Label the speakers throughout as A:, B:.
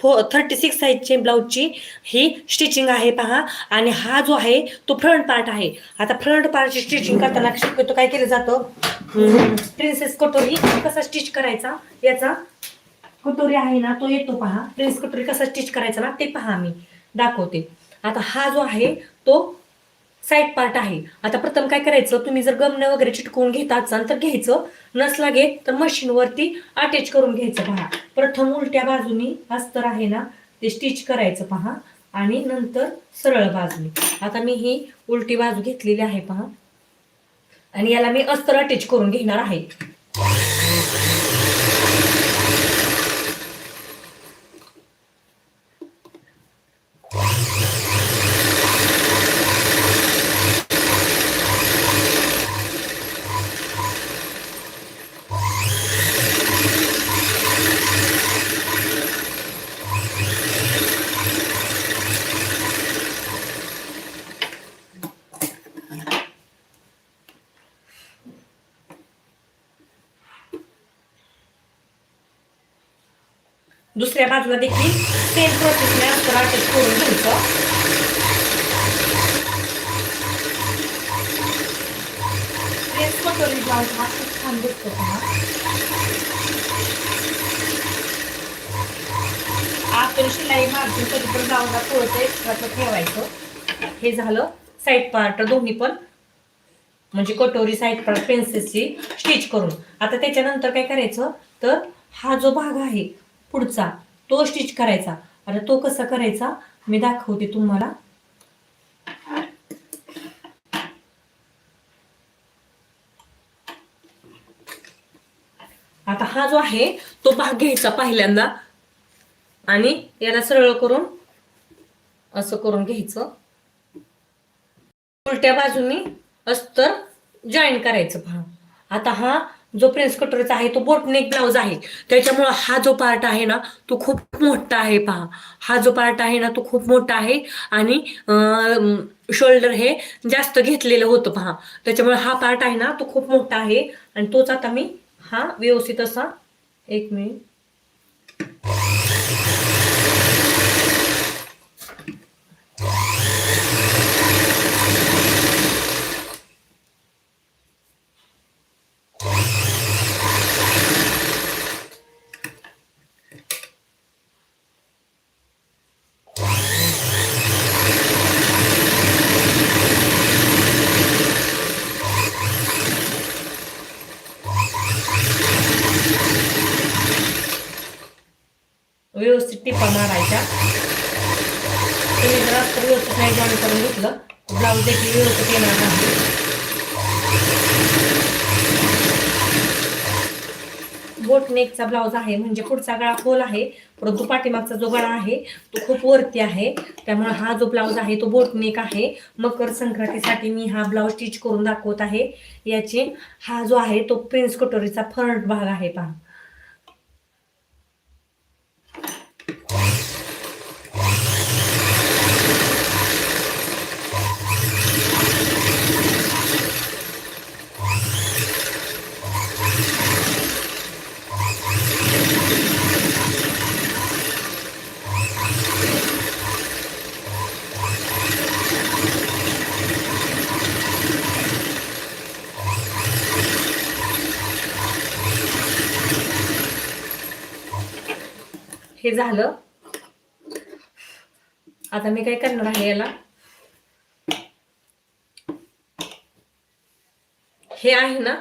A: फो thirty six साईजची ब्लाऊजची ही stitching आहे पहा. आणि हा जो आहे तो फ्रंट पार्ट आहे. आता फ्रंट पार्टची स्टिचिंग करताना शक्यतो काय केलं जातं? प्रिन्सेस कटोरी कसा स्टिच करायचा? याचा कटोरी आहे ना तो येतो पहा. प्रिन्स कटोरी कसा स्टिच करायचा ना ते पहा मी दाखवते. आता हा जो आहे तो साईड पार्ट आहे. आता प्रथम काय करायचं? तुम्ही जर गमनं वगैरे चिटकवून घेत असाल तर घ्यायचं. नसला घेत तर मशीनवरती अटॅच करून घ्यायचं पहा. प्रथम उलट्या बाजूनी अस्तर आहे ना ते स्टिच करायचं पहा. आणि नंतर सरळ बाजूनी. आता मी ही उलटी बाजू घेतलेली आहे पहा. आणि याला मी अस्तर अटॅच करून घेणार आहे. दुसऱ्या बाजूला देखील सेम प्रोसेसने अस्तर अटॅच करून घ्यायचं कटोरी ब्लाउज हा खूप छान दिसतो पहा आतून शिलाई मार्जिन कधी पण ब्लाउजला थोडंसं एक्स्ट्राचं ठेवायचं. हे झालं साईड पार्ट दोन्ही पण. म्हणजे कटोरी साईड पार्ट पेन्सिलची स्टिच करून. आता त्याच्यानंतर काय करायचं? तर हा जो भाग आहे पुढचा. तो स्टिच करायचा. आता तो कसा करायचा? मी दाखवते तुम्हाला. आता हा जो आहे तो भाग घ्यायचा पहिल्यांदा. आणि याला सरळ करून असं करून घ्यायचं. उलट्या बाजूनी अस्तर जॉईन करायचं भाग. आता हा जो प्रिन्स कटोरीचा आहे तो बोटनेक ब्लाऊज आहे. त्याच्यामुळं हा जो पार्ट आहे ना तो खूप मोठा आहे पहा. हा जो पार्ट आहे ना तो खूप मोठा आहे. आणि शोल्डर हे जास्त घेतलेलं होतं पहा. त्याच्यामुळे हा पार्ट आहे ना तो खूप मोठा आहे. आणि तोच आता मी हा व्यवस्थित असा एक मिनिट. व्यवस्थित टिपा मारायच्या तुम्ही जर असं व्यवस्थित नाही जॉईन करून घेतलं. ब्लाऊज देखील व्यवस्थित येणार नाही. बोट नेकचा ब्लाऊज आहे म्हणजे पुढचा गळा खोल आहे. परंतु पाठीमागचा जो गळा आहे तो खूप वरती आहे. त्यामुळे हा जो ब्लाऊज आहे तो बोट नेक आहे. मकर संक्रांतीसाठी मी हा ब्लाऊज स्टिच करून दाखवत आहे. याची हा जो आहे तो प्रिन्स कटोरीचा फ्रंट भाग आहे पहा. झालं. आता मी काय करणार आहे याला? हे आहे ना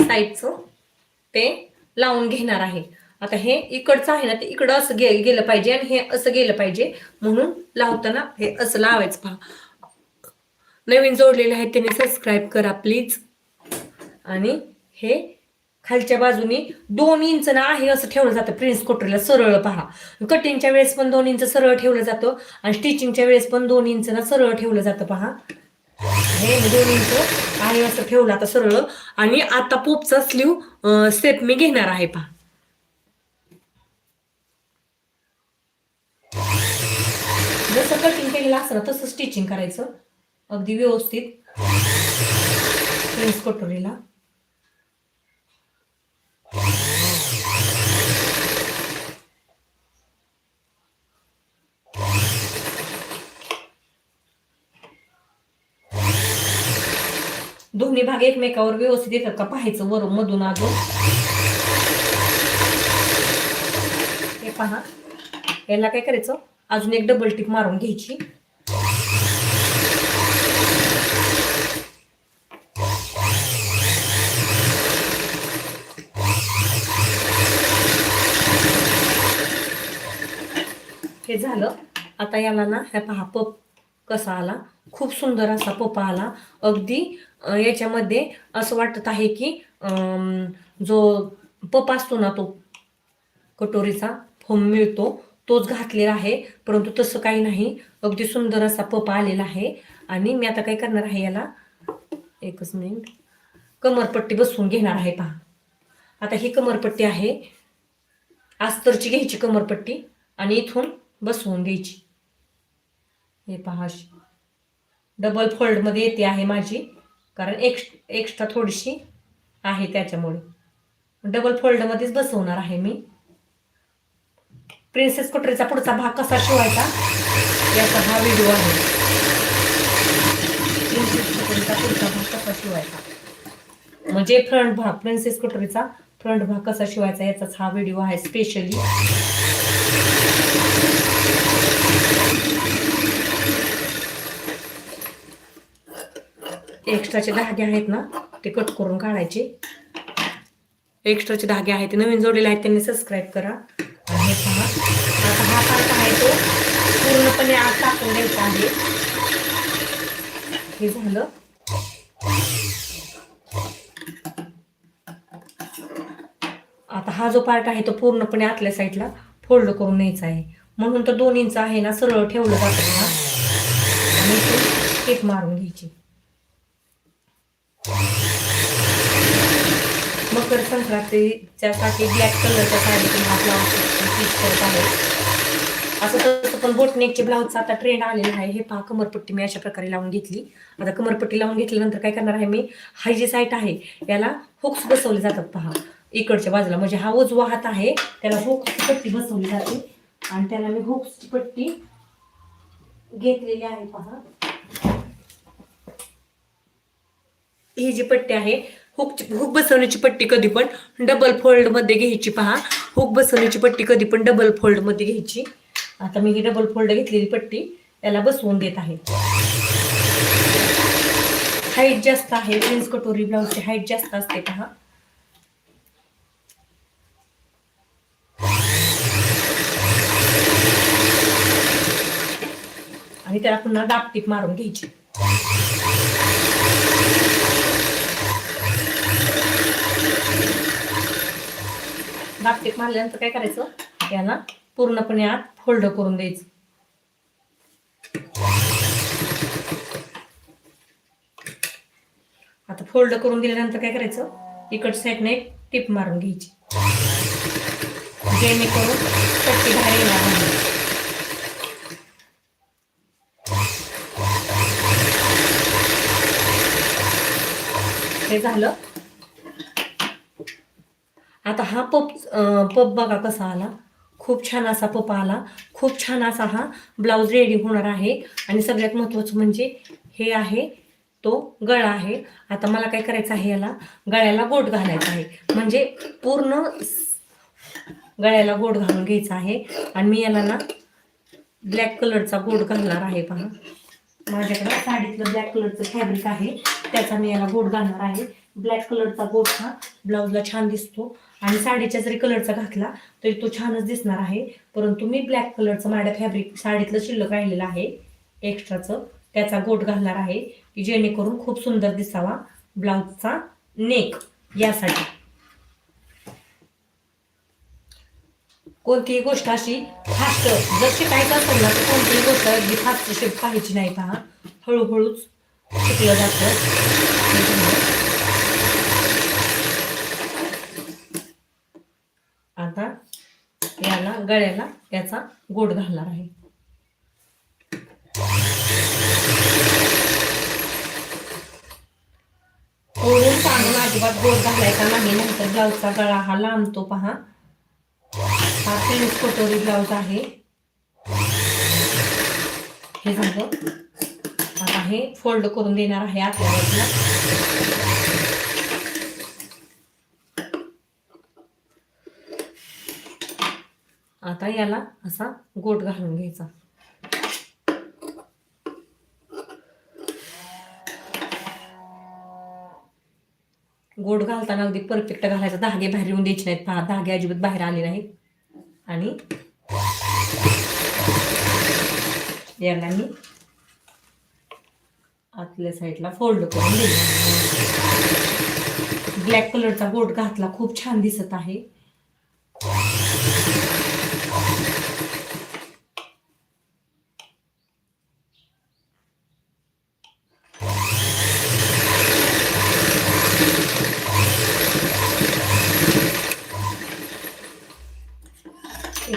A: साईडचं. ते लावून घेणार आहे. आता हे इकडचं आहे ना ते इकडं असं गे गेलं पाहिजे आणि हे असं गेलं पाहिजे. म्हणून लावताना हे असं लावायचं पहा. नवीन जोडलेले आहेत त्यांनी सबस्क्राईब करा प्लीज आणि हे खालच्या बाजूनी दोन इंच ना आहे असं ठेवलं जातं. प्रिन्स कोटरीला सरळ पहा. कटिंगच्या वेळेस पण दोन इंच सरळ ठेवलं जातं आणि स्टिचिंगच्या वेळेस पण दोन इंच ना सरळ ठेवलं जातं पहा. हे दोन इंच आहे असं ठेवलं आता सरळ. आणि आता पोपचा स्लीव स्टेप मी घेणार आहे पहा. जसं कटिंग केलेलं असं ना तसं स्टिचिंग करायचं. अगदी व्यवस्थित. प्रिन्स कटोरीला दोन्ही भाग एकमेकावर व्यवस्थित येतात का? पाहायचं वरून मधून अजून. हे पहा. याला काय करायचं? अजून एक डबल टिक मारून घ्यायची. हे झालं. आता याला ना ह्या पहा पप कसा आला. खूप सुंदर असा पप आला. अगदी याच्यामध्ये असं वाटत आहे की जो पप असतो ना तो कटोरीचा फोम मिळतो तोच घातलेला आहे. परंतु तसं काही नाही. अगदी सुंदर असा पप आलेला आहे. आणि मी आता काय करणार आहे याला एकच मिनिट. कमरपट्टी बसवून घेणार आहे पहा. आता ही कमरपट्टी आहे. अस्तरची घ्यायची कमरपट्टी. आणि इथून बसवून द्यायची हे पहा अशी. डबल फोल्डमध्ये येते आहे माझी. कारण एक्स एक्स्ट्रा थोडीशी आहे त्याच्यामुळे. डबल फोल्डमध्येच बसवणार आहे मी. प्रिन्सेस कटोरीचा पुढचा भाग कसा शिवायचा? याचा हा व्हिडिओ आहे. प्रिन्सेस कटोरीचा पुढचा भाग कसा शिवायचा? म्हणजे फ्रंट भाग प्रिन्सेस कटोरीचा फ्रंट भाग कसा शिवायचा याचाच हा व्हिडिओ आहे स्पेशली एक्स्ट्राचे धागे आहेत ना ते कट करून काढायचे. एक्स्ट्राचे धागे आहेत ते नवीन जोडलेले आहेत त्यांनी सबस्क्राईब करा. आणि हे पहा आता हा पार्ट आहे तो पूर्णपणे आत टाकून द्यायचा आहे. हे झालं. आता हा जो पार्ट आहे तो पूर्णपणे आतल्या साईडला फोल्ड करून न्यायचा आहे. म्हणून तर दोन इंच आहे ना सरळ ठेवलं जातं ना. आणि ते टेप मारून घ्यायची. मकर संक्रांतीच्यासाठी ब्लॅक कलरच्या साडीतून हा ब्लाऊज स्टिच करत आहे. असं तसं पण बोटनेकचे ब्लाऊजचा आता ट्रेंड आलेला आहे. हे पहा कमरपट्टी मी अशा प्रकारे लावून घेतली. आता कमरपट्टी लावून घेतल्यानंतर काय करणार आहे मी? हा जी साईट आहे याला हुक्स बसवले जातात पहा. इकडच्या बाजूला म्हणजे हा उजवा हात आहे त्याला हुक्सची पट्टी बसवली जाते. आणि त्याला मी हुक्सची पट्टी घेतलेली आहे पहा. ही जी पट्टी आहे हुक हुक बसवण्याची पट्टी कधी पण डबल फोल्डमध्ये घ्यायची पहा. हुक बसवण्याची पट्टी कधी पण डबल फोल्डमध्ये घ्यायची. आता मी ही डबल फोल्ड घेतलेली पट्टी याला बसवून देत आहे. हाईट जास्त आहे प्रिन्स कटोरी ब्लाऊजची हाईट जास्त असते पहा आणि त्याला पुन्हा दापटीप मारून घ्यायची. दापटीप मारल्यानंतर काय करायचं? याला पूर्णपणे आत फोल्ड करून द्यायचं. आता फोल्ड करून दिल्यानंतर काय करायचं? इकड साईडने एक टिप मारून घ्यायची. जेणेकरून पट्टी बाहेर येणार नाही. हे झालं. आता हा पप पप बघा कसा आला. खूप छान असा पप आला. खूप छान असा हा ब्लाऊज रेडी होणार आहे. आणि सगळ्यात महत्त्वाचं म्हणजे हे आहे तो गळा आहे. आता मला काय करायचं आहे याला? गळ्याला गोट घालायचा आहे. म्हणजे पूर्ण गळ्याला गोट घालून घ्यायचा आहे. आणि मी याला ना ब्लॅक कलरचा गोट घालणार आहे पहा. माझ्याकडे साडीतलं ब्लॅक कलरचं फॅब्रिक आहे. त्याचा मी याला गोट घालणार आहे. ब्लॅक कलरचा गोट हा ब्लाऊजला छान दिसतो. आणि साडीच्या जरी कलरचा घातला तरी तो छानच दिसणार आहे. परंतु मी ब्लॅक कलरचं माझ्या फॅब्रिक साडीतलं शिल्लक राहिलेलं आहे. एक्स्ट्राचं त्याचा गोट घालणार आहे की जेणेकरून खूप सुंदर दिसावा ब्लाऊजचा नेक यासाठी. कोणतीही गोष्ट अशी फास्ट जर शिकायचं असेल ना तर कोणतीही गोष्ट अगदी फास्ट शेप पाहायची नाही पहा. हळूहळूच शिकलं जातं आता याला गळ्याला याचा गोड घालणार आहे. ओढून चांगला अजिबात गोड घालायचा नाही. नंतर ब्लाऊजचा गळा हा लांबतो पहा. हा पिंक कटोरी ब्लाऊज आहे. हे झालं. आता हे फोल्ड करून देणार आहे आतल्या आता याला असा गोट घालून घ्यायचा. गोट घालताना अगदी परफेक्ट घालायचा. धागे बाहेर येऊन द्यायचे नाहीत पहा. धागे अजिबात बाहेर आले नाहीत. आणि याला मी आतल्या साईडला फोल्ड करून दिले. ब्लॅक कलरचा गोट घातला. खूप छान दिसत आहे.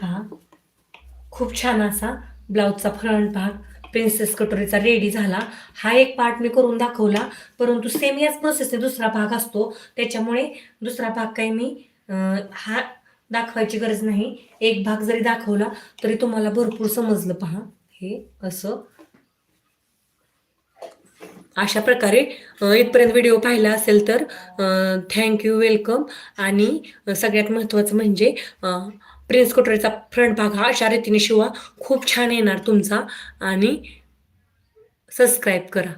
A: पहा खूप छान असा ब्लाऊजचा फ्रंट भाग प्रिन्सेस कटोरीचा रेडी झाला. हा एक पार्ट मी करून दाखवला परंतु सेम याच प्रोसेसने दुसरा भाग असतो. त्याच्यामुळे दुसरा भाग काही मी हा दाखवायची गरज नाही. एक भाग जरी दाखवला तरी तुम्हाला भरपूर समजलं पहा. हे असं. अशा प्रकारे इथपर्यंत व्हिडिओ पाहिला असेल तर थँक्यू वेलकम आणि सगळ्यात महत्त्वाचं म्हणजे प्रिन्स कटोरीचा फ्रंट भाग हा अशा रीतीने शिवा. खूप छान येणार तुमचा. आणि सबस्क्राईब करा.